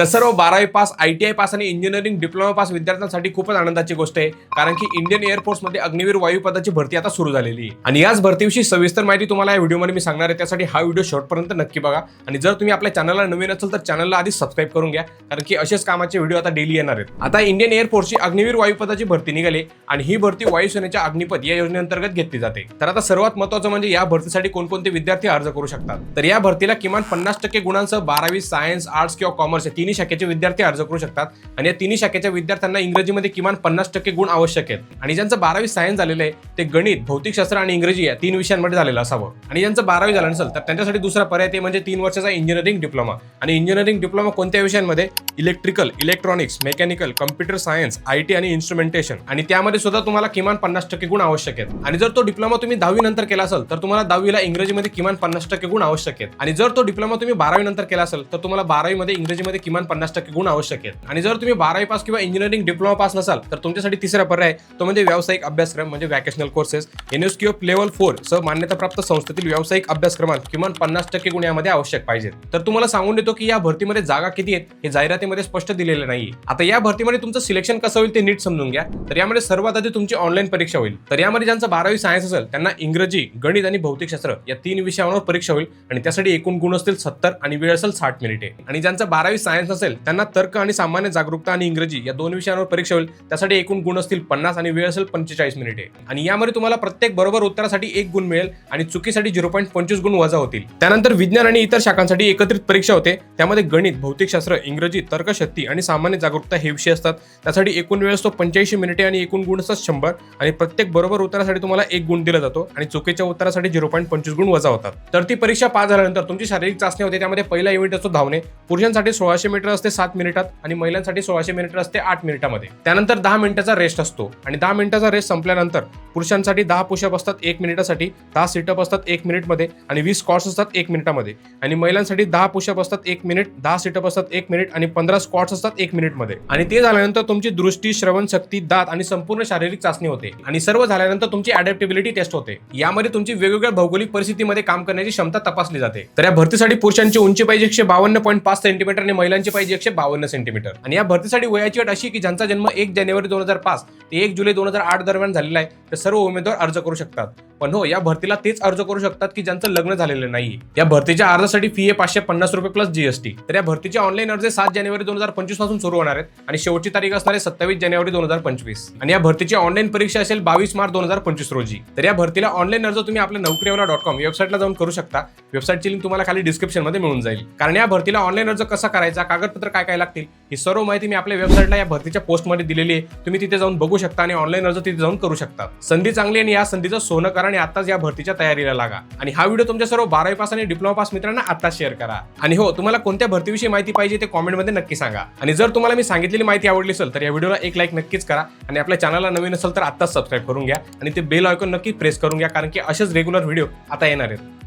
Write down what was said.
तर सर्व बारावी pass I T I pass आणि इंजिनिअरिंग डिप्लोमा पास विद्यार्थ्यांसाठी खूपच आनंदाची गोष्ट आहे. कारण की इंडियन एअरफोर्समध्ये अग्निवीर वायू पदाची भरती आता सुरू झालेली आहे. आणि याच भरतीविषयी सविस्तर माहिती तुम्हाला या व्हिडिओमध्ये मी सांगणार आहे. त्यासाठी हा व्हिडिओ शेवटपर्यंत नक्की बघा. आणि जर तुम्ही आपल्या चॅनलला नवीन असेल तर चॅनलला आधी सबस्क्राईब करून घ्या. कारण की असेच कामाचे व्हिडिओ आता डेली येणार आहेत. आता इंडियन एअरफोर्सची अग्निवीर वायुपदाची भरती निघाली आणि ही भरती वायुसेनेच्या अग्निपथ या योजनेअंतर्गत घेतली जाते. तर आता सर्वात महत्वाचं म्हणजे या भरतीसाठी कोणकोणते विद्यार्थी अर्ज करू शकतात? तर या भरतीला किमान पन्नास टक्के गुणांसह बारावी सायन्स आर्ट्स किंवा कॉमर्स या तिन्ही शाखेचे विद्यार्थी अर्ज करू शकतात. आणि या तिन्ही शाखेच्या विद्यार्थ्यांना इंग्रजीमध्ये किमान पन्नास टक्के गुण आवश्यक आहेत. आणि ज्यांचं बारावी सायन्स झालेलं आहे ते गणित भौतिकशास्त्र आणि इंग्रजी या तीन विषयांमध्ये झालेलं असावं. आणि ज्यांचं बारावी झालं नसेल तर त्यांच्यासाठी दुसरा पर्याय ते म्हणजे तीन वर्षाचा इंजिनिअरिंग डिप्लोमा आणि इंजिनिअरिंग डिप्लोमा कोणत्या विषयांमध्ये? Electrical electronics mechanical computer science I T आणि इन्स्ट्रुमेंटेशन आणि त्यामध्ये सुद्धा तुम्हाला किमान पन्नास टक्के गुण आवश्यक आहेत. आणि जर तो डिप्लोमा तुम्ही दहावी नंतर केला असेल तर तुम्हाला दहावीला इंग्रजीमध्ये किमान पन्नास टक्के गुण आवश्यक आहेत. आणि जर तो डिप्लोमा तुम्ही बारावी नंतर केला असेल तर तुम्हाला बारावीमध्ये इंग्रजीमध्ये किमान पन्नास टक्के गुण आवश्यक आहेत. आणि जर तुम्ही बारावी पास किंवा इंजिनिअरिंग डिप्लोमा पास नसाल तर तुमच्यासाठी तिसरा पर्याय तो म्हणजे व्यावसायिक अभ्यासक्रम म्हणजे vocational courses NSQ F level four सह मान्यताप्राप्त संस्थेतील व्यावसायिक अभ्यासक्रमात किमान पन्नास टक्के गुण यामध्ये आवश्यक पाहिजेत. तर तुम्हाला सांगून देतो की या भरतीमध्ये जागा किती आहेत हे जाहिरातीमध्ये स्पष्ट दिलेलं नाही आता या भरतीमध्ये तुमचं सिलेक्शन कसं होईल ते नीट समजून घ्या. तर यामध्ये सर्वात आधी तुमची ऑनलाईन परीक्षा होईल. तर यामध्ये ज्यांचं बारावी सायन्स असेल त्यांना इंग्रजी गणित आणि भौतिकशास्त्र या तीन विषयांवर परीक्षा होईल. आणि त्यासाठी एकूण गुण असतील सत्तर आणि वेळ असेल साठ मिनिटे. आणि ज्यांचं बारावी सायन्स असेल त्यांना तर्क आणि सामान्य जागरूकता आणि इंग्रजी या दोन विषयांवर परीक्षा होईल. त्यासाठी एकूण गुण असतील पन्नास आणि वेळ असेल पंचेचाळीस मिनिटे. आणि यामध्ये तुम्हाला प्रत्येक बरोबर उत्तरासाठी एक गुण मिळेल आणि चुकीसाठी झिरो पॉईंट पंचवीस गुण वजा होतील. त्यानंतर विज्ञान आणि इतर शाखांसाठी एकत्रित परीक्षा होते. त्यामध्ये गणित भौतिकशास्त्र इंग्रजी तर्कशक्ती आणि सामान्य जागरूकता हे विषय असतात. त्यासाठी एकूण वेळ असतो पंच्याऐंशी मिनिटे आणि एकूण गुण असतात शंभर. आणि प्रत्येक बरोबर उत्तरासाठी तुम्हाला एक गुण दिला जातो आणि चुकीच्या उत्तरासाठी झिरो पॉईंट पंचवीस गुण वजा होतात. तर ती परीक्षा पास झाल्यानंतर तुमची शारीरिक चाचणी होते. त्यामध्ये पहिला इव्हेंट असतो धावणे. पुरुषांसाठी सोळाशे मीटर असते सात मिनिटात आणि महिलांसाठी सोळाशे मीटर असते आठ मिनिटामध्ये. त्यानंतर दहा मिनिटाचा रेस्ट असतो. आणि दहा मिनिटाचा रेस्ट संपल्यानंतर पुरुषांसाठी दहा पुशअप असतात एक मिनिटासाठी. दहा सिटअप असतात एक मिनिटमध्ये. आणि वीस स्कॉट्स असतात एक मिनिटामध्ये. आणि महिलांसाठी दहा पुशअप असतात एक मिनिट. दहा सिटअप असतात एक मिनिट. आणि पंधरा स्कॉट्स असतात एक मिनिटमध्ये. आणि ते झाल्यानंतर तुमची दृष्टी श्रवण शक्ती दात आणि संपूर्ण शारीरिक चाचणी होते. आणि सर्व झाल्यानंतर तुमची अडॅप्टेबिलिटी टेस्ट होते. यामध्ये तुमची वेगवेगळ्या भौगोलिक परिस्थितीमध्ये काम करण्याची क्षमता तपासली जाते. तर या भरतीसाठी पुरुषांची उंची पाहिजे एकशे बावन्न पॉईंट पाच सेंटीमीटर आणि महिलांची पाहिजे एकशे बावन्न सेंटीमीटर आणि या भरतीसाठी वयाची अट अशी की ज्यांचा जन्म एक जानेवारी दोन हजार पाच ते एक जुलै दोन हजार आठ दरम्यान झालेला आहे. तर सर्व उमेदवार अर्ज करू शकतात. पण हो या भरतीला तेच अर्ज करू शकतात की ज्यांचं लग्न झालेलं नाही या भरतीच्या अर्जासाठी फी आहे पाचशे पन्नास रुपये प्लस जीएसटी तर या भरतीचे ऑनलाईन अर्ज सात जानेवारी दोन हजार पंचवीसपासून सुरू होणार आहेत आणि शेवटची तारीख असणार आहे सत्तावीस जानेवारी दोन हजार पंचवीस. आणि या भरतीची ऑनलाईन परीक्षा असेल बावीस मार्च दोन हजार पंचवीस रोजी. तर या भरतीला ऑनलाईन अर्ज तुम्ही आपल्या नोकरीवाला डॉट कॉम वेबसाईटला जाऊन करू शकता. वेबसाईटची लिंक तुम्हाला खाली डिस्क्रिप्शनमध्ये मिळून जाईल. कारण या भरतीला ऑनलाईन अर्ज कसा करायचा कागदपत्र काय काय लागतील ही सर्व माहिती मी आपल्या वेबसाईटला या भरतीच्या पोस्टमध्ये दिलेली आहे. तुम्ही तिथे जाऊन बघू शकता आणि ऑनलाईन अर्ज तिथे जाऊन करू शकता. संधी चांगली आणि या संधीचं सोनं करा आणि आताच या भरतीच्या तयारीला लागा. आणि हा व्हिडिओ तुमच्या सर्व बारावी पास आणि डिप्लोमा पास मित्रांना आता शेअर करा. आणि हो तुम्हाला कोणत्या भरतीविषयी माहिती पाहिजे ते कॉमेंटमध्ये नक्की सांगा. आणि जर तुम्हाला मी सांगितलेली माहिती आवडली असेल तर या व्हिडिओला एक लाईक नक्कीच करा. आणि आपल्या चॅनलला नवीन असेल तर आत्ताच सबस्क्राईब करून घ्या. आणि ते बेल आयकॉन नक्की प्रेस करून घ्या कारण की असेच रेग्युलर व्हिडिओ आता येणार आहेत.